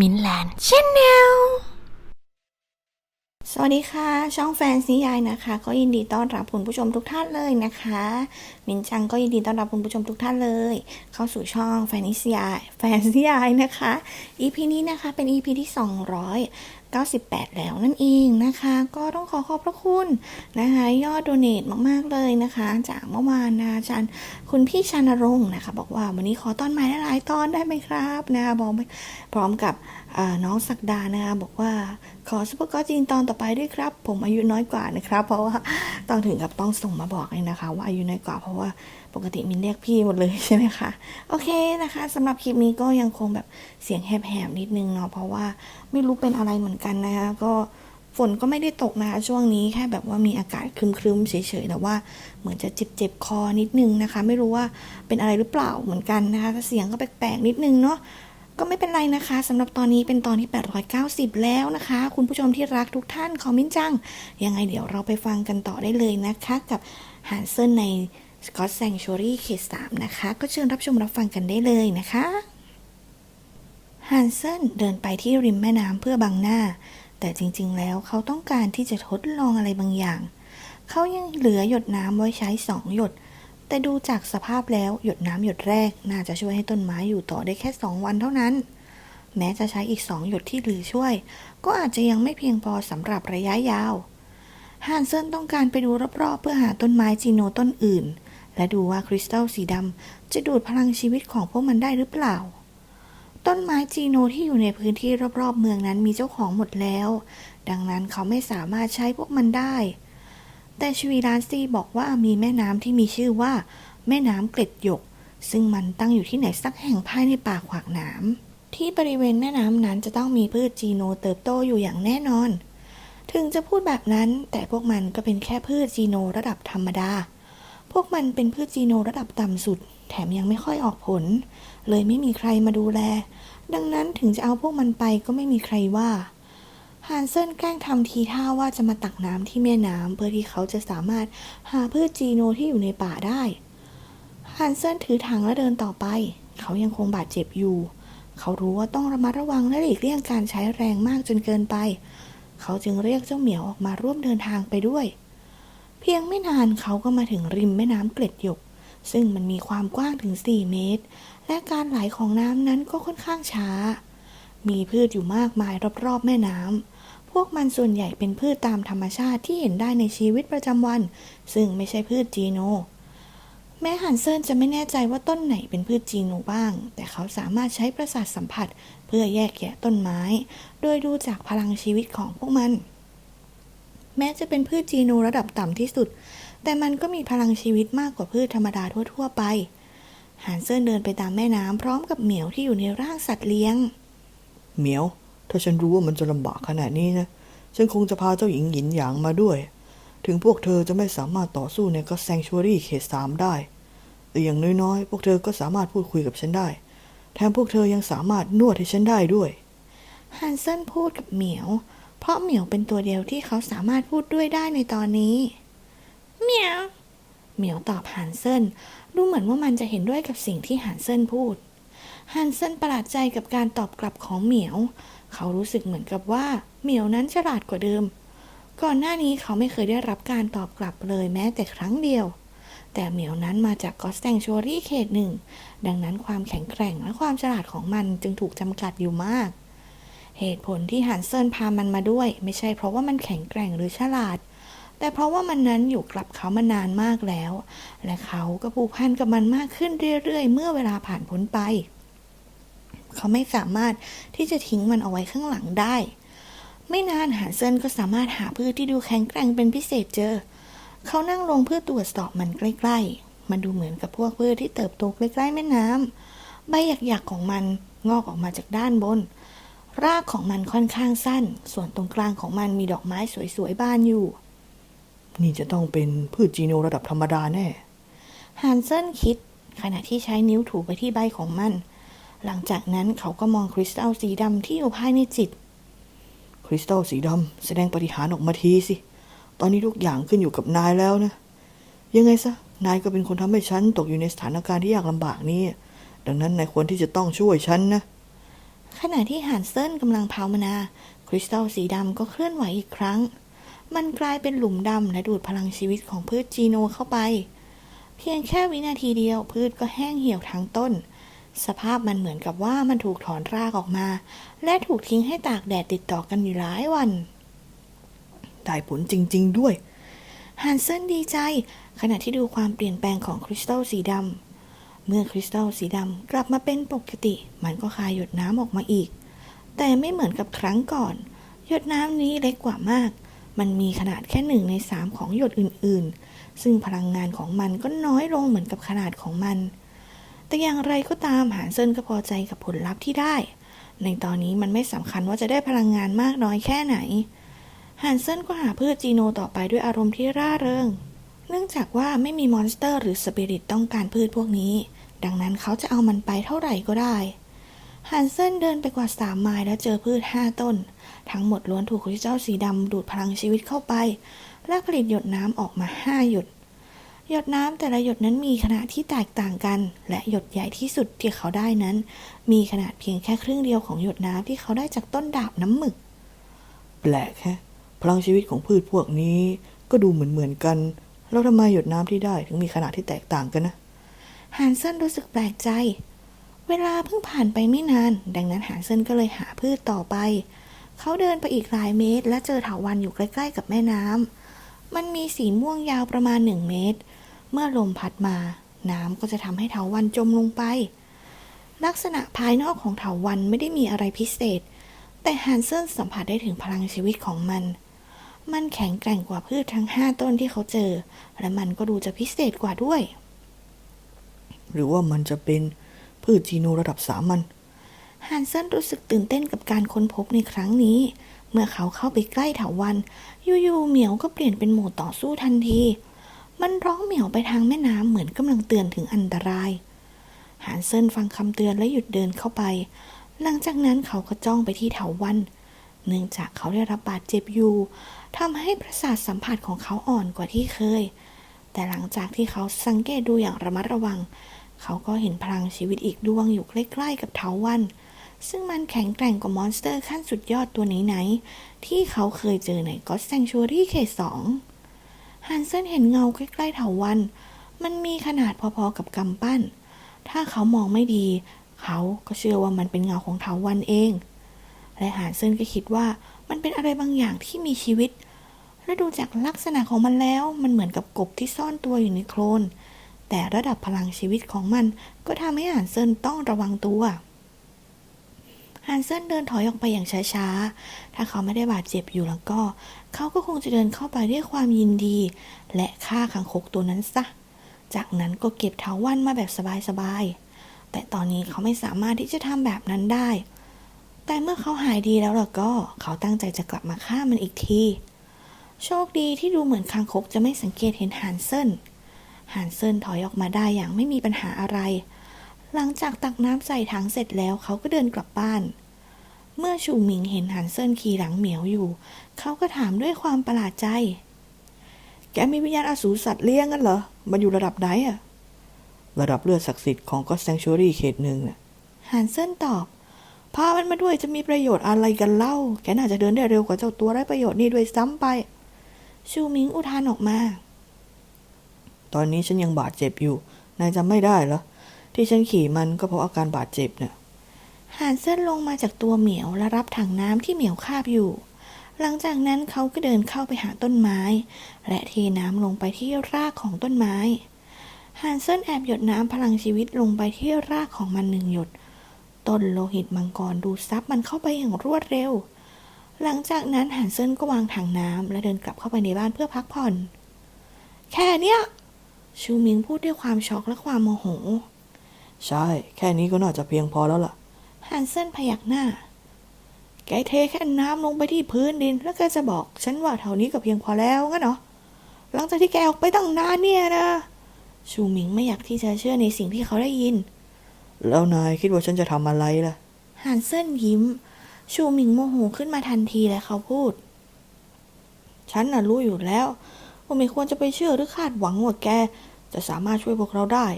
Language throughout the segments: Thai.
มินแลนด์ชแนลสวัสดีค่ะ ช่องแฟนซียายนะคะ ก็ยินดีต้อนรับคุณผู้ชมทุกท่านเลยนะคะ มินจังก็ยินดีต้อนรับคุณผู้ชมทุกท่านเลย เข้าสู่ช่องแฟนซียายแฟนซียายนะคะ EP นี้นะคะเป็น EP ที่ 98 แล้วนั่นเองนะคะ ก็ต้องขอขอบพระคุณนะคะ ยอดโดเนทมากๆเลยนะคะ จากเมื่อวานนะจารย์คุณพี่ชานรงค์นะคะ บอกว่าวันนี้ขอต้อนใหม่หลายตอนได้ไหมครับนะคะบอกพร้อมกับน้องศักดานะคะ บอกว่าขอซุปเปอร์ก็จีนตอนต่อไปด้วยครับ ผมอายุน้อยกว่านะครับ เพราะว่าต้องถึงกับต้องส่งมาบอกเลยนะคะ ว่าอายุน้อยกว่าเพราะว่า ปกติมินเรียกพี่หมดเลยใช่ไหมคะ โอเคนะคะสำหรับคลิปนี้ก็ยังคงแบบเสียงแหบๆนิดนึงเนาะเพราะว่าไม่รู้เป็นอะไรเหมือนกันนะคะก็ฝนก็ไม่ได้ตกนะคะช่วงนี้แค่แบบว่ามีอากาศครึมๆเฉยๆแต่ว่าเหมือนจะเจ็บๆคอนิดนึงนะคะ ไม่รู้ว่าเป็นอะไรหรือเปล่าเหมือนกันนะคะเสียงก็แปลกๆนิดนึงเนาะก็ไม่เป็นไรนะคะสำหรับตอนนี้เป็นตอนที่ 890 แล้วนะคะ คุณผู้ชมที่รักทุกท่านคอมมินจัง ยังไงเดี๋ยวเราไปฟังกันต่อได้เลยนะคะ กับหานเซินใน Scott Sanctuary เขต3นะคะ ก็เชิญรับชมรับฟังกันได้เลยนะคะฮันเซนเดินไปที่ริมแม่น้ำเพื่อบังหน้า แต่จริงๆ แล้วเขาต้องการที่จะทดลองอะไรบางอย่าง เขายังเหลือหยดน้ำไว้ใช้สองหยด แต่ดูจากสภาพแล้วหยดน้ำหยดแรก น่าจะช่วยให้ต้นไม้อยู่ต่อได้แค่สองวันเท่านั้น แม้จะใช้อีกสองหยดที่เหลือช่วย ก็อาจจะยังไม่เพียงพอสำหรับระยะยาวฮันเซนต้องการไปดูรอบๆ เพื่อหาต้นไม้จีโนต้นอื่น และดูว่าคริสตัลสีดำจะดูดพลังชีวิตของพวกมันได้หรือเปล่า ต้นไม้จีโนที่อยู่ในพื้นที่รอบๆเมืองนั้นมีเจ้าของหมดแล้ว ดังนั้นเขาไม่สามารถใช้พวกมันได้ แต่ชวีรานซีบอกว่ามีแม่น้ำที่มีชื่อว่า แม่น้ำเกล็ดหยก ซึ่งมันตั้งอยู่ที่ไหนสักแห่งภายในป่าขวากหนามที่บริเวณแม่น้ำนั้นจะต้องมีพืชจีโนเติบโตอยู่อย่างแน่นอน ถึงจะพูดแบบนั้นแต่พวกมันก็เป็นแค่พืชจีโนระดับธรรมดา วกมันเป็นพืชจีโนระดับต่ำสุด แถมยังไม่ค่อยออกผล เลยไม่มีใครมาดูแล ดังนั้นถึงจะเอาพวกมันไปก็ไม่มีใครว่าฮานเซนแกล้งทำทีท่าว่าจะมาตักน้ำที่แม่น้ำเพื่อที่เขาจะสามารถหาพืชจีโนที่อยู่ในป่าได้ฮานเซนถือถังและเดินต่อไป เขายังคงบาดเจ็บอยู่ เขารู้ว่าต้องระมัดระวังและหลีกเลี่ยงการใช้แรงมากจนเกินไป เขาจึงเรียกเจ้าเหมียวออกมาร่วมเดินทางไปด้วย พียงไม่นานเขาก็มาถึงริมแม่น้ำเกล็ดหยก ซึ่งมันมีความกว้างถึง 4 เมตร และการไหลของน้ำนั้นก็ค่อนข้างช้า มีพืชอยู่มากมายรอบๆแม่น้ำพวกมันส่วนใหญ่เป็นพืชตามธรรมชาติที่เห็นได้ในชีวิตประจำวัน ซึ่งไม่ใช่พืชจีโน แม้ฮันเซินจะไม่แน่ใจว่าต้นไหนเป็นพืชจีโนบ้าง แต่เขาสามารถใช้ประสาทสัมผัส เพื่อแยกแยะต้นไม้ โดยดูจากพลังชีวิตของพวกมัน แม้จะเป็นพืชจีโนระดับต่ำที่สุด แต่มันก็มีพลังชีวิตมากกว่าพืชธรรมดาทั่ว ๆ ไปฮันเซินเดินไปตามแม่น้ำพร้อมกับเหมียวที่อยู่ในร่างสัตว์เลี้ยง เหมียว ถ้าฉันรู้ว่ามันจะลำบากขนาดนี้นะ ฉันคงจะพาเจ้าหญิงหยินหยางมาด้วย ถึงพวกเธอจะไม่สามารถต่อสู้ในก็แซงชัวรี่เขตสามได้ แต่อย่างน้อยๆ พวกเธอก็สามารถพูดคุยกับฉันได้ แถมพวกเธอยังสามารถนวดให้ฉันได้ด้วยฮันเซนพูดกับเหมียว เพราะเหมียวเป็นตัวเดียวที่เขาสามารถพูดด้วยได้ในตอนนี้เหมียวเหมียวตอบฮันเซนดูเหมือนว่ามันจะเห็นด้วยกับสิ่งที่ฮันเซนพูดฮันเซนประหลาดใจกับการตอบกลับของเหมียว เขารู้สึกเหมือนกับว่าเหมียวนั้นฉลาดกว่าเดิม ก่อนหน้านี้เขาไม่เคยได้รับการตอบกลับเลยแม้แต่ครั้งเดียว แต่เหมียวนั้นมาจากกอสแตงชัวรี่เขตหนึ่ง ดังนั้นความแข็งแกร่งและความฉลาดของมันจึงถูกจำกัดอยู่มาก เหตุผลที่ฮันเซินพามันมาด้วย ไม่ใช่เพราะว่ามันแข็งแกร่งหรือฉลาด แต่เพราะว่ามันนั้นอยู่กับเขามานานมากแล้ว และเขาก็ผูกพันกับมันมากขึ้นเรื่อยๆ เมื่อเวลาผ่านพ้นไป เขาไม่สามารถที่จะทิ้งมันเอาไว้ข้างหลังได้ ไม่นานฮันเซินก็สามารถหาพืชที่ดูแข็งแกร่งเป็นพิเศษเจอ เขานั่งลงเพื่อตรวจสอบมันใกล้ๆ มันดูเหมือนกับพวกพืชที่เติบโตใกล้ๆแม่น้ำใบหยักๆของมันงอกออกมาจากด้านบน รากของมันค่อนข้างสั้น ส่วนตรงกลางของมันมีดอกไม้สวยๆบานอยู่ นี่จะต้องเป็นพืชจีโนระดับธรรมดาแน่ ฮันเซนคิด ขณะที่ใช้นิ้วถูไปที่ใบของมัน หลังจากนั้นเขาก็มองคริสตัลสีดำที่อยู่ภายในจิต คริสตัลสีดำแสดงปฏิหารย์ออกมาทีสิ ตอนนี้ทุกอย่างขึ้นอยู่กับนายแล้วนะ ยังไงซะ นายก็เป็นคนทำให้ฉันตกอยู่ในสถานการณ์ที่ยากลำบากนี้ ดังนั้นนายควรที่จะต้องช่วยฉันนะ ขณะที่ฮันเซนกำลังภาวนา คริสตัลสีดำก็เคลื่อนไหวอีกครั้ง มันกลายเป็นหลุมดำและดูดพลังชีวิตของพืชจีโนเข้าไป เพียงแค่วินาทีเดียวพืชก็แห้งเหี่ยวทั้งต้น สภาพมันเหมือนกับว่ามันถูกถอนรากออกมา และถูกทิ้งให้ตากแดดติดต่อกันอยู่หลายวันได้ผลจริง ๆ ด้วยฮันเซนดีใจ ขณะที่ดูความเปลี่ยนแปลงของคริสตัลสีดำ เมื่อคริสตัลสีดำกลับมาเป็นปกติ มันก็คายหยดน้ำออกมาอีก แต่ไม่เหมือนกับครั้งก่อน หยดน้ำนี้เล็กกว่ามาก มันมีขนาดแค่หนึ่งในสามของหยดอื่นๆ ซึ่งพลังงานของมันก็น้อยลงเหมือนกับขนาดของมัน แต่อย่างไรก็ตามหานเซินก็พอใจกับผลลัพธ์ที่ได้ ในตอนนี้มันไม่สำคัญว่าจะได้พลังงานมากน้อยแค่ไหนฮันเซินก็หาพืชจีโนต่อไปด้วยอารมณ์ที่ร่าเริง เนื่องจากว่าไม่มีมอนสเตอร์หรือสปิริตต้องการพืชพวกนี้ ดังนั้นเขาจะเอามันไปเท่าไหร่ก็ได้ฮันเซนเดินไปกว่าสามไมล์แล้วเจอพืชห้าต้น ทั้งหมดล้วนถูกคริสตัลสีดำดูดพลังชีวิตเข้าไป และผลิตหยดน้ำออกมาห้าหยด หยดน้ำแต่ละหยดนั้นมีขนาดที่แตกต่างกัน และหยดใหญ่ที่สุดที่เขาได้นั้น มีขนาดเพียงแค่ครึ่งเดียวของหยดน้ำที่เขาได้จากต้นดาบน้ำหมึก แปลกแฮะพลังชีวิตของพืชพวกนี้ก็ดูเหมือนเหมือนกัน แล้วทำไมหยดน้ำที่ได้ถึงมีขนาดที่แตกต่างกันนะ ฮันเซนรู้สึกแปลกใจ เวลาเพิ่งผ่านไปไม่นาน ดังนั้นฮันเซนก็เลยหาพืชต่อไป เขาเดินไปอีกหลายเมตร และเจอเถาวัลย์อยู่ใกล้ ๆ กับแม่น้ำมันมีสีม่วงยาวประมาณหนึ่งเมตร เมื่อลมพัดมา น้ำก็จะทำให้เถาวัลย์จมลงไป ลักษณะภายนอกของเถาวัลย์ไม่ได้มีอะไรพิเศษ แต่ฮันเซนสัมผัสได้ถึงพลังชีวิตของมันมันแข็งแกร่งกว่าพืชทั้งห้าต้นที่เขาเจอ และมันก็ดูจะพิเศษกว่าด้วย หรือว่ามันจะเป็นพืชจีโนระดับสามัญฮันเซนรู้สึกตื่นเต้นกับการค้นพบในครั้งนี้ เมื่อเขาเข้าไปใกล้เถาวันอยู่ๆเหมียวก็เปลี่ยนเป็นโหมดต่อสู้ทันที มันร้องเหมียวไปทางแม่น้ำเหมือนกำลังเตือนถึงอันตรายฮันเซนฟังคำเตือนและหยุดเดินเข้าไป หลังจากนั้นเขาก็จ้องไปที่เถาวัน เนื่องจากเขาได้รับบาดเจ็บอยู่ทำให้ประสาทสัมผัสของเขาอ่อนกว่าที่เคย แต่หลังจากที่เขาสังเกตดูอย่างระมัดระวังเเขาก็เห็นพลังชีวิตอีกดวงอยู่ใกล้ๆกับเถาวัน ซึ่งมันแข็งแกร่งกว่ามอนสเตอร์ขั้นสุดยอดตัวไหนๆที่เขาเคยเจอในก็ s แซงชัวรี่เขตสองฮันเซนเห็นเงาใกล้ๆเถาวัน มันมีขนาดพอๆกับกำปั้น ถ้าเขามองไม่ดี เขาก็เชื่อว่ามันเป็นเงาของเถาวันเอง และฮันเซนก็คิดว่ามันเป็นอะไรบางอย่างที่มีชีวิต และดูจากลักษณะของมันแล้ว มันเหมือนกับกบที่ซ่อนตัวอยู่ในโคลน แต่ระดับพลังชีวิตของมันก็ทำให้ฮันเซนต้องระวังตัวฮันเซนเดินถอยออกไปอย่างช้าๆ ถ้าเขาไม่ได้บาดเจ็บอยู่แล้วก็ เขาก็คงจะเดินเข้าไปด้วยความยินดี และฆ่าขังคกตัวนั้นซะ จากนั้นก็เก็บเถาวันมาแบบสบายๆ แต่ตอนนี้เขาไม่สามารถที่จะทำแบบนั้นได้ แต่เมื่อเขาหายดีแล้วล่ะก็ เขาตั้งใจจะกลับมาฆ่ามันอีกที โชคดีที่ดูเหมือนคางคกจะไม่สังเกตเห็นฮันเซน ฮันเซนถอยออกมาได้อย่างไม่มีปัญหาอะไร หลังจากตักน้ำใส่ถังเสร็จแล้วเขาก็เดินกลับบ้าน เมื่อชูหมิงเห็นฮันเซินขี่หลังเหมียวอยู่ เขาก็ถามด้วยความประหลาดใจ แกมีวิญญาณอสูรสัตว์เลี้ยงกันเหรอ มันอยู่ระดับไหนอะระดับเลือดศักดิ์สิทธิ์ของก็ s แซงชัวรี่เขตหนึ่งน่ะฮันเซินตอบพามันมาด้วยจะมีประโยชน์อะไรกันเล่า แกน่าจะเดินได้เร็วกว่าเจ้าตัวไร้ประโยชน์นี่ด้วยซ้ำไป ชูหมิงอุทานออกมา ตอนนี้ฉันยังบาดเจ็บอยู่ นายจำไม่ได้เหรอ ที่ฉันขี่มันก็เพราะอาการบาดเจ็บเนี่ยฮันเซินลงมาจากตัวเหมียวและรับถังน้ำที่เหมียวคาบอยู่ หลังจากนั้นเขาก็เดินเข้าไปหาต้นไม้ และเทน้ำลงไปที่รากของต้นไม้ฮันเซินแอบหยดน้ำพลังชีวิตลงไปที่รากของมันหนึ่งหยด ต้นโลหิตมังกรดูดซับมันเข้าไปอย่างรวดเร็ว หลังจากนั้นฮันเซินก็วางถังน้ำและเดินกลับเข้าไปในบ้านเพื่อพักผ่อน แค่เนี้ย ชูมิงพูดด้วยความช็อกและความโมโห ใช่ แค่นี้ก็น่าจะเพียงพอแล้วล่ะ ฮันเซนพยักหน้า แกเทแค่น้ำลงไปที่พื้นดิน แล้วแกจะบอก ฉันว่าเท่านี้ก็เพียงพอแล้วงั้นเหรอ หลังจากที่แกออกไปตั้งนานเนี่ยนะ ชูหมิงไม่อยากที่จะเชื่อในสิ่งที่เขาได้ยิน แล้วนายคิดว่าฉันจะทำอะไรล่ะ ฮันเซนยิ้ม ชูหมิงโมโหขึ้นมาทันทีและเขาพูด ฉันน่ะรู้อยู่แล้ว ว่าไม่ควรจะไปเชื่อหรือคาดหวังว่าแก จะสามารถช่วยพวกเราได้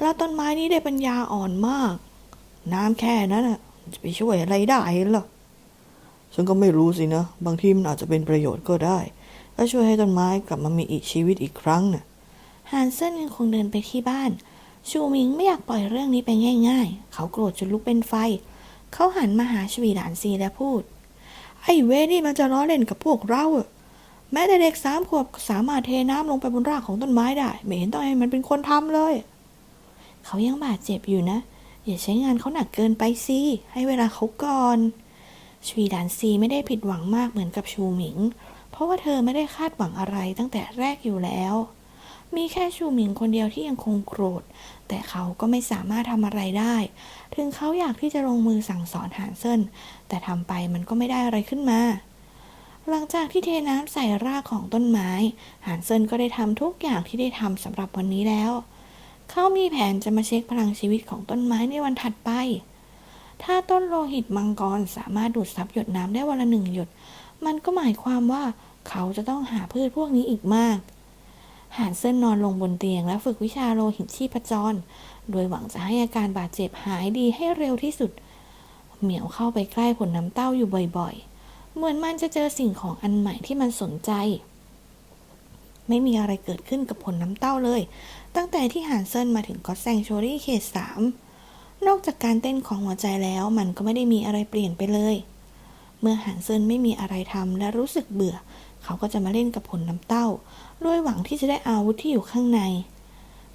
แล้วต้นไม้นี้ได้ปัญญาอ่อนมาก น้ำแค่นั้นน่ะจะไปช่วยอะไรได้ล่ะ ฉันก็ไม่รู้สินะ บางทีมันอาจจะเป็นประโยชน์ก็ได้และช่วยให้ต้นไม้กลับมามีอีกชีวิตอีกครั้งน่ะฮันเซนยังคงเดินไปที่บ้าน ชูมิงไม่อยากปล่อยเรื่องนี้ไปง่าย ๆ เขาโกรธจนลุกเป็นไฟ เขาหันมาหาชวีหลานซีและพูด ไอ้เวนี่มันจะล้อเล่นกับพวกเราอะ แม้แต่เด็กสามขวบสามารถเทน้ำลงไปบนรากของต้นไม้ได้ ไม่เห็นต้องให้มันเป็นคนทำเลย เขายังบาดเจ็บอยู่นะ อย่าใช้งานเขาหนักเกินไปสิ ให้เวลาเขาก่อน ชวีดานซีไม่ได้ผิดหวังมากเหมือนกับชูหมิง เพราะว่าเธอไม่ได้คาดหวังอะไรตั้งแต่แรกอยู่แล้ว มีแค่ชูหมิงคนเดียวที่ยังคงโกรธ แต่เขาก็ไม่สามารถทำอะไรได้ ถึงเขาอยากที่จะลงมือสั่งสอนหานเซินแต่ทำไปมันก็ไม่ได้อะไรขึ้นมา หลังจากที่เทน้ำใส่รากของต้นไม้หานเซินก็ได้ทำทุกอย่างที่ได้ทำสำหรับวันนี้แล้ว เขามีแผนจะมาเช็คพลังชีวิตของต้นไม้ในวันถัดไป ถ้าต้นโลหิตมังกรสามารถดูดซับหยดน้ำได้วันละหนึ่งหยด มันก็หมายความว่าเขาจะต้องหาพืชพวกนี้อีกมากหานเซินนอนลงบนเตียงและฝึกวิชาโลหิตชีพจร โดยหวังจะให้อาการบาดเจ็บหายดีให้เร็วที่สุด เหมียวเข้าไปใกล้ผลน้ำเต้าอยู่บ่อยๆ เหมือนมันจะเจอสิ่งของอันใหม่ที่มันสนใจ ไม่มีอะไรเกิดขึ้นกับผลน้ำเต้าเลย ตั้งแต่ที่หานเซินมาถึงก็อตแซงโชรี่เขตสามนอกจากการเต้นของหัวใจแล้วมันก็ไม่ได้มีอะไรเปลี่ยนไปเลย เมื่อหานเซินไม่มีอะไรทำและรู้สึกเบื่อ เขาก็จะมาเล่นกับผลน้ำเต้า ด้วยหวังที่จะได้อาวุธที่อยู่ข้างใน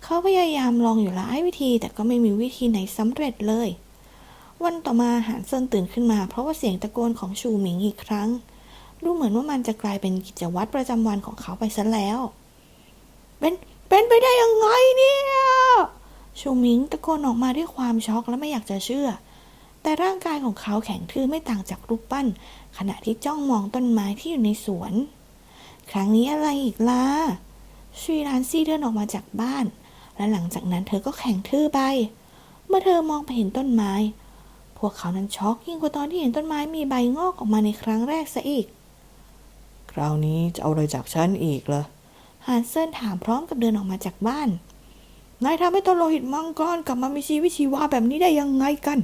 เขาพยายามลองอยู่หลายวิธีแต่ก็ไม่มีวิธีไหนสำเร็จเลย วันต่อมาหานเซินตื่นขึ้นมา เพราะว่าเสียงตะโกนของชูหมิงอีกครั้ง ดูเหมือนว่ามันจะกลายเป็นกิจวัตรประจำวันของเขาไปซะแล้ว เป็น เป็นไปได้ยังไงเนี่ย ชูหมิงตะโกนออกมาด้วยความช็อกและไม่อยากจะเชื่อ แต่ร่างกายของเขาแข็งทื่อไม่ต่างจากรูปปั้น ขณะที่จ้องมองต้นไม้ที่อยู่ในสวน ครั้งนี้อะไรอีกล่ะชีรานซี่เดินออกมาจากบ้าน และหลังจากนั้นเธอก็แข็งทื่อไป เมื่อเธอมองไปเห็นต้นไม้ พวกเขานั้นช็อกยิ่งกว่าตอนที่เห็นต้นไม้มีใบงอกออกมาในครั้งแรกซะอีก คราวนี้จะเอาอะไรจากฉันอีกล่ะฮานเซินถามพร้อมกับเดินออกมาจากบ้าน นายทำให้ต้นโลหิตมังกรกลับมามีชีวิตชีวาแบบนี้ได้ยังไงกัน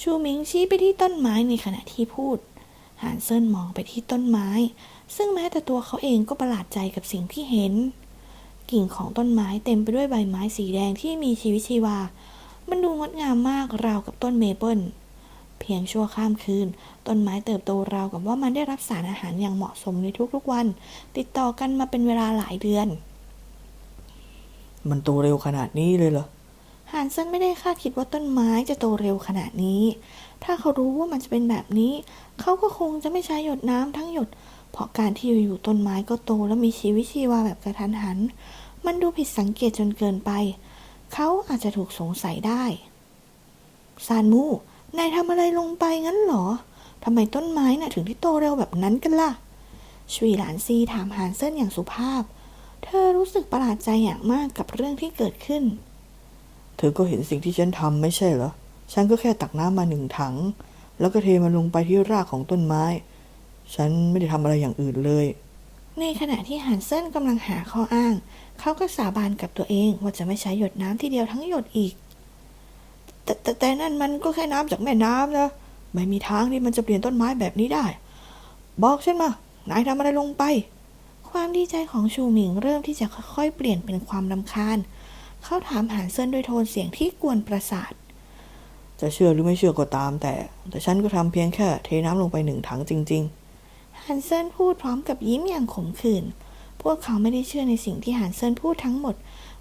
ชูหมิงชี้ไปที่ต้นไม้ในขณะที่พูดหานเซินมองไปที่ต้นไม้ ซึ่งแม้แต่ตัวเขาเองก็ประหลาดใจกับสิ่งที่เห็น กิ่งของต้นไม้เต็มไปด้วยใบไม้สีแดงที่มีชีวิตชีวา มันดูงดงามมากราวกับต้นเมเปิลเพียงชั่วข้ามคืน ต้นไม้เติบโตราวกับว่ามันได้รับสารอาหารอย่างเหมาะสมในทุกๆวัน ติดต่อกันมาเป็นเวลาหลายเดือน มันโตเร็วขนาดนี้เลยเหรอฮานเซนไม่ได้คาดคิดว่าต้นไม้จะโตเร็วขนาดนี้ ถ้าเขารู้ว่ามันจะเป็นแบบนี้ เขาก็คงจะไม่ใช้หยดน้ำทั้งหยด เพราะการที่อยู่ๆต้นไม้ก็โตและมีชีวิตชีวาแบบกระทันหัน มันดูผิดสังเกตจนเกินไป เขาอาจจะถูกสงสัยได้ ซานมู นายทำอะไรลงไปงั้นเหรอ ทำไมต้นไม้น่ะถึงที่โตเร็วแบบนั้นกันล่ะ ชวีหลานซีถามหานเซินอย่างสุภาพ เธอรู้สึกประหลาดใจอย่างมากกับเรื่องที่เกิดขึ้น เธอก็เห็นสิ่งที่ฉันทำไม่ใช่เหรอ ฉันก็แค่ตักน้ำมาหนึ่งถัง แล้วก็เทมันลงไปที่รากของต้นไม้ ฉันไม่ได้ทำอะไรอย่างอื่นเลย ในขณะที่ฮันเซนกำลังหาข้ออ้าง เขาก็สาบานกับตัวเองว่าจะไม่ใช้หยดน้ำทีเดียวทั้งหยดอีก แต่แต่แต่นั่นมันก็แค่น้ำจากแม่น้ำนะไม่มีทางที่มันจะเปลี่ยนต้นไม้แบบนี้ได้ บอกฉันมา นายทำอะไรลงไป ความดีใจของชูหมิงเริ่มที่จะค่อยๆ เปลี่ยนเป็นความลำคาญ เขาถามฮันเซนด้วยโทนเสียงที่กวนประสาท จะเชื่อหรือไม่เชื่อก็ตามแต่ แต่ฉันก็ทำเพียงแค่เทน้ำลงไปหนึ่งถังจริงฮันเซนพูดพร้อมกับยิ้มอย่างขมขื่น พวกเขาไม่ได้เชื่อในสิ่งที่ฮันเซินพูดทั้งหมด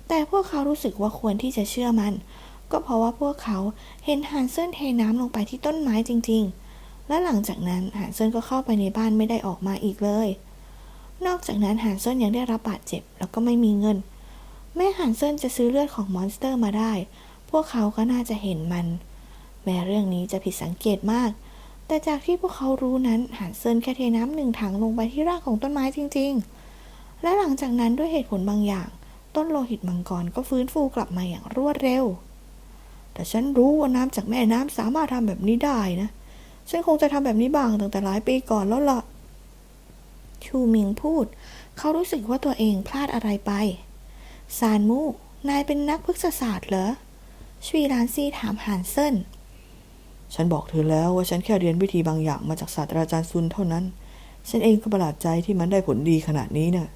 แต่พวกเขารู้สึกว่าควรที่จะเชื่อมัน ก็เพราะว่าพวกเขาเห็นฮันเซินเทน้ำลงไปที่ต้นไม้จริง ๆ และหลังจากนั้นฮันเซินก็เข้าไปในบ้านไม่ได้ออกมาอีกเลย นอกจากนั้นฮันเซินยังได้รับบาดเจ็บแล้วก็ไม่มีเงิน แม้ฮันเซินจะซื้อเลือดของมอนสเตอร์มาได้ พวกเขาก็น่าจะเห็นมัน แม้เรื่องนี้จะผิดสังเกตมากแต่จากที่พวกเขารู้นั้นฮันเซินแค่เทน้ำหนึ่งถังลงไปที่รากของต้นไม้จริง ๆ และหลังจากนั้นด้วยเหตุผลบางอย่าง ต้นโลหิตมังกรก็ฟื้นฟูกลับมาอย่างรวดเร็ว แต่ฉันรู้ว่าน้ำจากแม่น้ำสามารถทำแบบนี้ได้นะ ฉันคงจะทำแบบนี้บ้างตั้งแต่หลายปีก่อนแล้วล่ะ ชูหมิงพูด เขารู้สึกว่าตัวเองพลาดอะไรไป ซานมู นายเป็นนักพฤกษศาสตร์เหรอ ชวีรานซีถามหานเซินฉันบอกเธอแล้วว่าฉันแค่เรียนวิธีบางอย่างมาจากศาสตราจารย์ซุนเท่านั้น ฉันเองก็ประหลาดใจที่มันได้ผลดีขนาดนี้น่ะ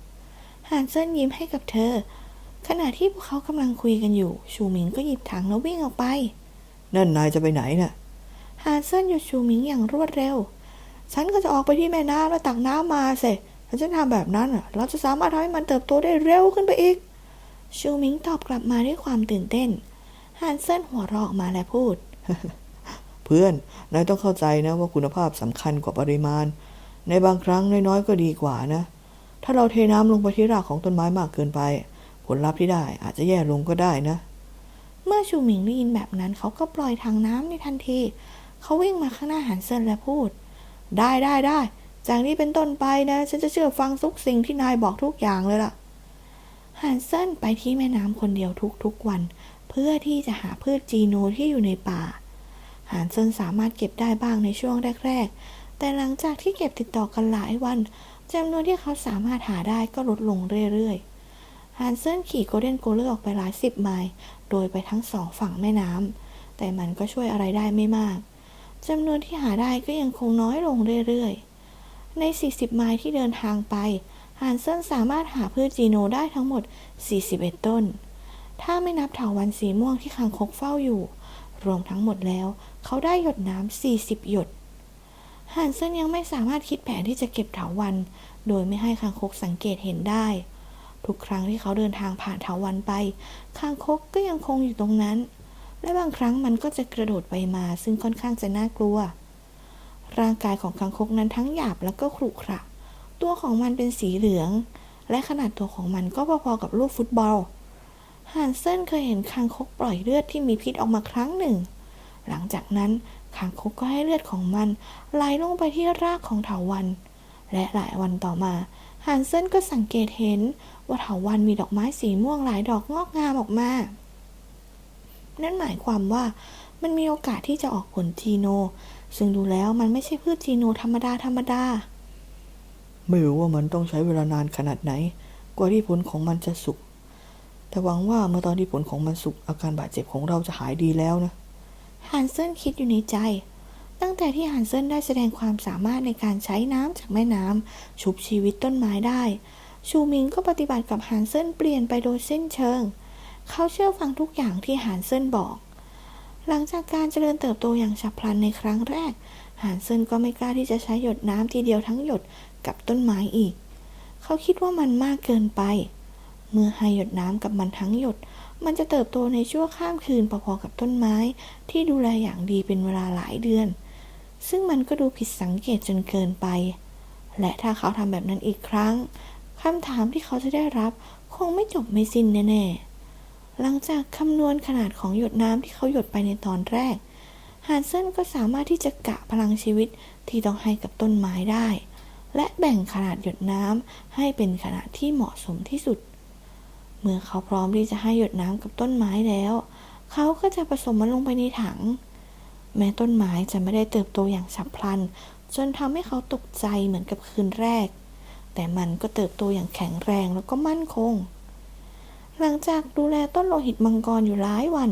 หานเซินยิ้มให้กับเธอ ขณะที่พวกเขากำลังคุยกันอยู่ ชูหมิงก็หยิบถังแล้ววิ่งออกไป นั่นนายจะไปไหนน่ะหานเซินหยุดชูหมิงอย่างรวดเร็ว ฉันก็จะออกไปที่แม่น้ำแล้วตักน้ำมาเสร็จถ้าฉันทำแบบนั้นอะเราจะสามารถทำให้มันเติบโตได้เร็วขึ้นไปอีก ชูหมิงตอบกลับมาด้วยความตื่นเต้นหานเซินหัวเราะออกมาและพูด เพื่อน นายต้องเข้าใจนะว่าคุณภาพสำคัญกว่าปริมาณ ในบางครั้งน้อยๆก็ดีกว่านะ ถ้าเราเทน้ำลงไปที่รากของต้นไม้มากเกินไป ผลลัพธ์ที่ได้อาจจะแย่ลงก็ได้นะ เมื่อชูหมิงได้ยินแบบนั้น เขาก็ปล่อยทางน้ำในทันที เขาวิ่งมาข้างหน้าหานเซินและพูด ได้ได้ได้จากนี้เป็นต้นไปนะ ฉันจะเชื่อฟังทุกสิ่งที่นายบอกทุกอย่างเลยล่ะหานเซินไปที่แม่น้ำคนเดียวทุกๆวัน เพื่อที่จะหาพืชจีโนที่อยู่ในป่าหานเซินสามารถเก็บได้บ้างในช่วงแรก ๆ แต่หลังจากที่เก็บติดต่อกันหลายวัน จำนวนที่เขาสามารถหาได้ก็ลดลงเรื่อยๆฮันเซนขี่โกลเด้นโกลเลอร์ออกไปหลายสิบไมล์โดยไปทั้งสองฝั่งแม่น้ำแต่มันก็ช่วยอะไรได้ไม่มากจำนวนที่หาได้ก็ยังคงน้อยลงเรื่อยๆ ใน 40 ไมล์ที่เดินทางไปฮันเซนสามารถหาพืชจีโนได้ทั้งหมด 41 ต้น ถ้าไม่นับเถาวันสีม่วงที่คางคกเฝ้าอยู่ รวมทั้งหมดแล้ว เขาได้หยดน้ำ40 หยด ฮันเซนยังไม่สามารถคิดแผนที่จะเก็บเถาวัน โดยไม่ให้คางคกสังเกตเห็นได้ ทุกครั้งที่เขาเดินทางผ่านเถาวันไป คางคกก็ยังคงอยู่ตรงนั้น และบางครั้งมันก็จะกระโดดไปมาซึ่งค่อนข้างจะน่ากลัว ร่างกายของคางคกนั้นทั้งหยาบแล้วก็ขรุขระ ตัวของมันเป็นสีเหลือง และขนาดตัวของมันก็พอๆกับลูกฟุตบอลฮันเซนเคยเห็นคางคกปล่อยเลือดที่มีพิษออกมาครั้งหนึ่ง หลังจากนั้น คางคกก็ให้เลือดของมันไหลลงไปที่รากของเถาวัน และหลายวันต่อมาฮันเซนก็สังเกตเห็นว่าเถาวันมีดอกไม้สีม่วงหลายดอกงอกงามออกมา นั่นหมายความว่ามันมีโอกาสที่จะออกผลจีโน ซึ่งดูแล้วมันไม่ใช่พืชจีโนธรรมดาธรรมดา ไม่รู้ว่ามันต้องใช้เวลานานขนาดไหน กว่าที่ผลของมันจะสุก แต่หวังว่าเมื่อตอนที่ผลของมันสุกอาการบาดเจ็บของเราจะหายดีแล้วนะ ฮันเซนคิดอยู่ในใจ ตั้งแต่ที่ฮันเซนได้แสดงความสามารถในการใช้น้ำจากแม่น้ำชุบชีวิตต้นไม้ได้ ชูมิงก็ปฏิบัติกับฮันเซนเปลี่ยนไปโดยเส้นเชิง เขาเชื่อฟังทุกอย่างที่ฮันเซนบอก หลังจากการเจริญเติบโตอย่างฉับพลันในครั้งแรกฮันเซนก็ไม่กล้าที่จะใช้หยดน้ำทีเดียวทั้งหยดกับต้นไม้อีก เขาคิดว่ามันมากเกินไป เมื่อให้หยดน้ำกับมันทั้งหยด มันจะเติบโตในชั่วข้ามคืนพอๆกับต้นไม้ ที่ดูแลอย่างดีเป็นเวลาหลายเดือน ซึ่งมันก็ดูผิดสังเกตจนเกินไป และถ้าเขาทำแบบนั้นอีกครั้งคำถามที่เขาจะได้รับคงไม่จบไม่สิ้นแน่ๆ หลังจากคำนวณขนาดของหยดน้ำที่เขาหยดไปในตอนแรกฮันเซนก็สามารถที่จะกะพลังชีวิตที่ต้องให้กับต้นไม้ได้ และแบ่งขนาดหยดน้ำให้เป็นขนาดที่เหมาะสมที่สุด เมื่อเขาพร้อมที่จะให้หยดน้ำกับต้นไม้แล้ว เขาก็จะผสมมันลงไปในถัง แม้ต้นไม้จะไม่ได้เติบโตอย่างฉับพลัน จนทำให้เขาตกใจเหมือนกับคืนแรก แต่มันก็เติบโตอย่างแข็งแรงแล้วก็มั่นคง หลังจากดูแลต้นโลหิตมังกรอยู่หลายวัน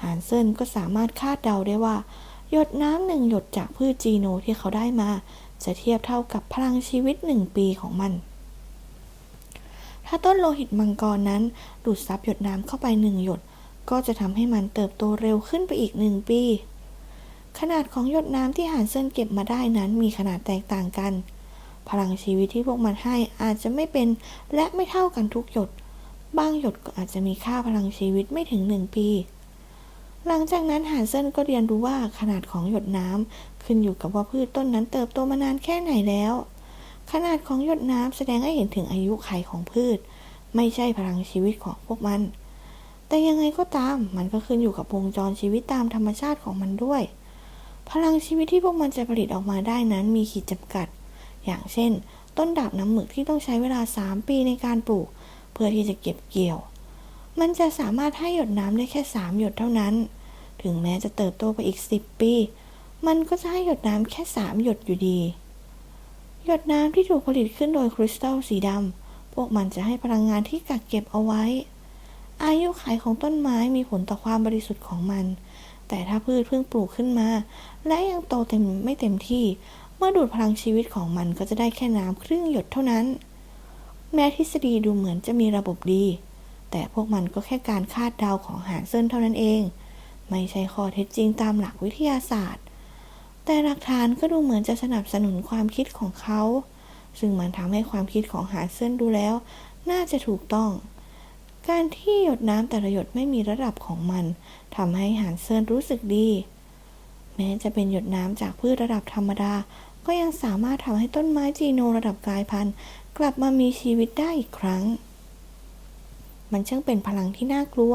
ฮานเซินก็สามารถคาดเดาได้ว่า หยดน้ำหนึ่งหยดจากพืชจีโนที่เขาได้มา จะเทียบเท่ากับพลังชีวิตหนึ่งปีของมันาต้นโลหิตมังกรนั้น ดูดซับหยดน้ำเข้าไปหนึ่งหยด ก็จะทำให้มันเติบโตเร็วขึ้นไปอีกหนึ่งปี ขนาดของหยดน้ำที่หานเซินเก็บมาได้นั้นมีขนาดแตกต่างกัน พลังชีวิตที่พวกมันให้อาจจะไม่เป็นและไม่เท่ากันทุกหยด บางหยดก็อาจจะมีค่าพลังชีวิตไม่ถึงหนึ่งปี หลังจากนั้นหานเซินก็เรียนรู้ว่าขนาดของหยดน้ำขึ้นอยู่กับว่าพืชต้นนั้นเติบโตมานานแค่ไหนแล้ว ขนาดของหยดน้ำแสดงให้เห็นถึงอายุไขของพืช ไม่ใช่พลังชีวิตของพวกมัน แต่ยังไงก็ตามมันก็ขึ้นอยู่กับวงจรชีวิตตามธรรมชาติของมันด้วย พลังชีวิตที่พวกมันจะผลิตออกมาได้นั้นมีขีดจำกัด อย่างเช่น ต้นดาบน้ำหมึกที่ต้องใช้เวลา 3 ปีในการปลูก เพื่อที่จะเก็บเกี่ยว มันจะสามารถให้หยดน้ำได้แค่ 3 หยดเท่านั้น ถึงแม้จะเติบโตไปอีก 10 ปี มันก็จะให้หยดน้ำแค่ 3 หยดอยู่ดี หยดน้ำที่ถูกผลิตขึ้นโดยคริสตัลสีดำ พวกมันจะให้พลังงานที่กักเก็บเอาไว้ อายุขัยของต้นไม้มีผลต่อความบริสุทธิ์ของมัน แต่ถ้าพืชเพิ่งปลูกขึ้นมา และยังโตเต็มไม่เต็มที่ เมื่อดูดพลังชีวิตของมันก็จะได้แค่น้ำครึ่งหยดเท่านั้น แม้ทฤษฎีดูเหมือนจะมีระบบดี แต่พวกมันก็แค่การคาดเดาของหานเซินเท่านั้นเอง ไม่ใช่ข้อเท็จจริงตามหลักวิทยาศาสตร์ แต่หลักฐานก็ดูเหมือนจะสนับสนุนความคิดของเขา ซึ่งมันทำให้ความคิดของหานเซินดูแล้ว น่าจะถูกต้อง การที่หยดน้ำแต่ละหยดไม่มีระดับของมันทำให้หานเซินรู้สึกดี แม้จะเป็นหยดน้ำจากพืชระดับธรรมดา ก็ยังสามารถทำให้ต้นไม้จีโนระดับกลายพันธุ์กลับมามีชีวิตได้อีกครั้ง มันช่างเป็นพลังที่น่ากลัว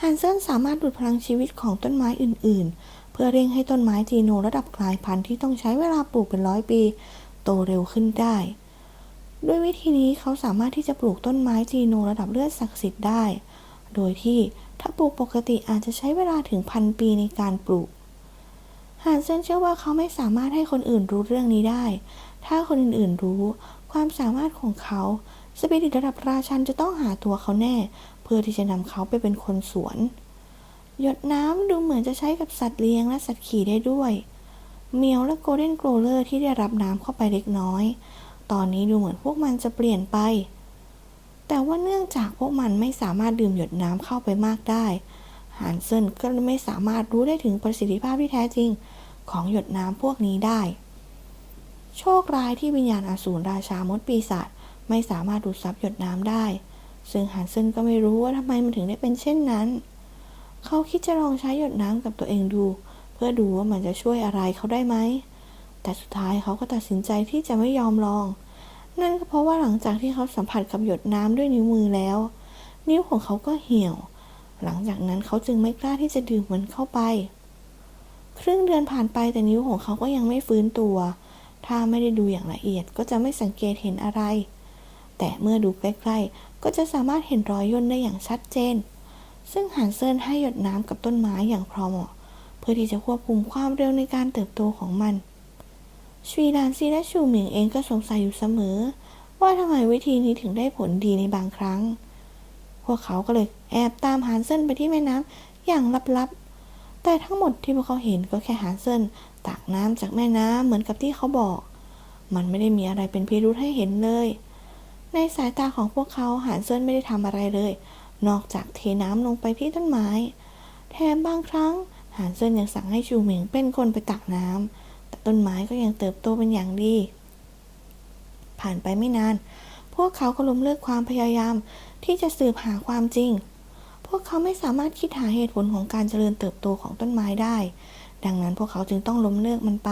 ฮันเซินสามารถดูดพลังชีวิตของต้นไม้อื่น เพื่อเร่งให้ต้นไม้จีโนระดับกลายพันธุ์ที่ต้องใช้เวลาปลูกเป็นร้อยปี โตเร็วขึ้นได้ ด้วยวิธีนี้เขาสามารถที่จะปลูกต้นไม้จีโนระดับเลือดศักดิ์สิทธิ์ได้ โดยที่ถ้าปลูกปกติอาจจะใช้เวลาถึงพันปีในการปลูกฮันเซนเชื่อว่าเขาไม่สามารถให้คนอื่นรู้เรื่องนี้ได้ ถ้าคนอื่นๆรู้ ความสามารถของเขาสปิริตระดับราชันจะต้องหาตัวเขาแน่ เพื่อที่จะนำเขาไปเป็นคนสวน หยดน้ำดูเหมือนจะใช้กับสัตว์เลี้ยงและสัตว์ขี่ได้ด้วย เมียวและโกลเด้นโกลเลอร์ที่ได้รับน้ำเข้าไปเล็กน้อย ตอนนี้ดูเหมือนพวกมันจะเปลี่ยนไป แต่ว่าเนื่องจากพวกมันไม่สามารถดื่มหยดน้ำเข้าไปมากได้ฮันเซนก็ไม่สามารถรู้ได้ถึงประสิทธิภาพที่แท้จริงของหยดน้ำพวกนี้ได้ โชคร้ายที่วิญญาณอสูรราชามดปีศาจไม่สามารถดูดซับหยดน้ำได้ ซึ่งฮันเซนก็ไม่รู้ว่าทำไมมันถึงได้เป็นเช่นนั้น เขาคิดจะลองใช้หยดน้ำกับตัวเองดู เพื่อดูว่ามันจะช่วยอะไรเขาได้ไหม แต่สุดท้ายเขาก็ตัดสินใจที่จะไม่ยอมลอง นั่นก็เพราะว่าหลังจากที่เขาสัมผัสกับหยดน้ำด้วยนิ้วมือแล้ว นิ้วของเขาก็เหี่ยว หลังจากนั้นเขาจึงไม่กล้าที่จะดื่มมันเข้าไป ครึ่งเดือนผ่านไปแต่นิ้วของเขาก็ยังไม่ฟื้นตัว ถ้าไม่ได้ดูอย่างละเอียดก็จะไม่สังเกตเห็นอะไร แต่เมื่อดูใกล้ๆก็จะสามารถเห็นรอยย่นได้อย่างชัดเจน ซึ่งหันเซินให้หยดน้ำกับต้นไม้อย่างพอเหมาะ เพื่อที่จะควบคุมความเร็วในการเติบโตของมันชวีดานซีและชูหมิงเองก็สงสัยอยู่เสมอ ว่าทำไมวิธีนี้ถึงได้ผลดีในบางครั้ง พวกเขาก็เลยแอบตามหานเซินไปที่แม่น้ำอย่างลับๆ แต่ทั้งหมดที่พวกเขาเห็นก็แค่หานเซินตักน้ำจากแม่น้ำเหมือนกับที่เขาบอก มันไม่ได้มีอะไรเป็นพิรุธให้เห็นเลย ในสายตาของพวกเขาหานเซินไม่ได้ทำอะไรเลย นอกจากเทน้ำลงไปที่ต้นไม้ แถมบางครั้งหานเซินยังสั่งให้ชูเหมิงเป็นคนไปตักน้ำแต่ต้นไม้ก็ยังเติบโตเป็นอย่างดี ผ่านไปไม่นาน พวกเขาก็ล้มเลิกความพยายามที่จะสืบหาความจริง พวกเขาไม่สามารถคิดหาเหตุผลของการเจริญเติบโตของต้นไม้ได้ ดังนั้นพวกเขาจึงต้องล้มเลิกมันไป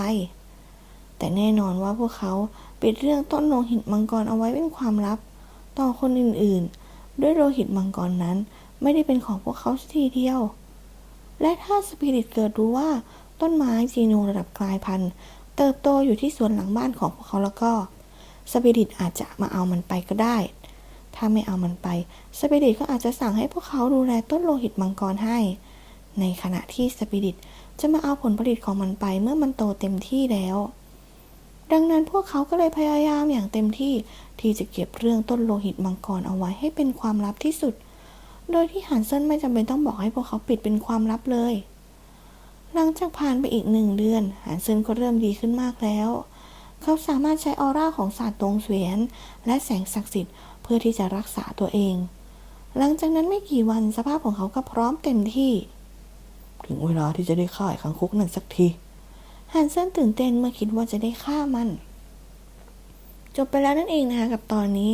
แต่แน่นอนว่าพวกเขาปิดเรื่องต้นโลหิตมังกรเอาไว้เป็นความลับ ต่อคนอื่นๆ ด้วยโลหิตมังกรนั้น ไม่ได้เป็นของพวกเขาสักทีเดียว และถ้าสปิริตเกิดรู้ว่าต้นไม้จีโนระดับกลายพันธุ์ เติบโตอยู่ที่สวนหลังบ้านของพวกเขาแล้วก็ สปิริตอาจจะมาเอามันไปก็ได้ ถ้าไม่เอามันไป สปิริตก็อาจจะสั่งให้พวกเขาดูแลต้นโลหิตมังกรให้ ในขณะที่สปิริตจะมาเอาผลผลิตของมันไปเมื่อมันโตเต็มที่แล้ว ดังนั้นพวกเขาก็เลยพยายามอย่างเต็มที่ที่จะเก็บเรื่องต้นโลหิตมังกรเอาไว้ให้เป็นความลับที่สุด โดยที่ฮันเซนไม่จำเป็นต้องบอกให้พวกเขาปิดเป็นความลับเลย หลังจากผ่านไปอีกหนึ่งเดือนฮันเซนก็เริ่มดีขึ้นมากแล้ว เขาสามารถใช้ออร่าของศาสตร์ตรงเสวียน และแสงศักดิ์สิทธิ์เพื่อที่จะรักษาตัวเอง หลังจากนั้นไม่กี่วันสภาพของเขาก็พร้อมเต็มที่ ถึงเวลาที่จะได้ฆ่าไอ้คังคุกนั่นสักที ฮันเซนตื่นเต้นเมื่อคิดว่าจะได้ฆ่ามัน จบไปแล้วนั่นเองนะคะกับตอนนี้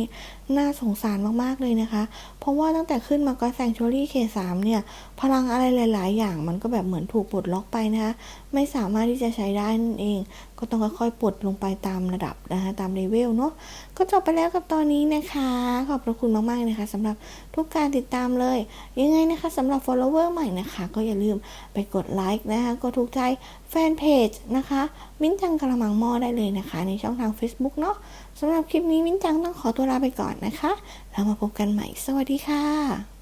น่าสงสารมากๆเลยนะคะ เพราะว่าตั้งแต่ขึ้นมาก็แซงช u รี่เคสามเนี่ย พลังอะไรหลาย ๆ อย่างมันก็แบบเหมือนถูกปลดล็อกไปนะคะไม่สามารถที่จะใช้ได้นั่นเอง ก็ต้องค่อยๆปลดลงไปตามระดับนะคะตามเลเวลเนาะ ก็จบไปแล้วกับตอนนี้นะคะ ขอบพระคุณมากๆนะคะสำหรับทุกการติดตามเลย ยังไงนะคะสำหรับ follower ใหม่นะคะ ก็อย่าลืมไปกดไลค์นะคะกดถูกใจแฟนเพจนะคะ มิ้นจังกระมังหม้อได้เลยนะคะ ในช่องทาง Facebook เนาะสำหรับคลิปนี้มิ้นจังต้องขอตัวลาไปก่อนนะคะ แล้วมาพบกันใหม่ สวัสดีค่ะ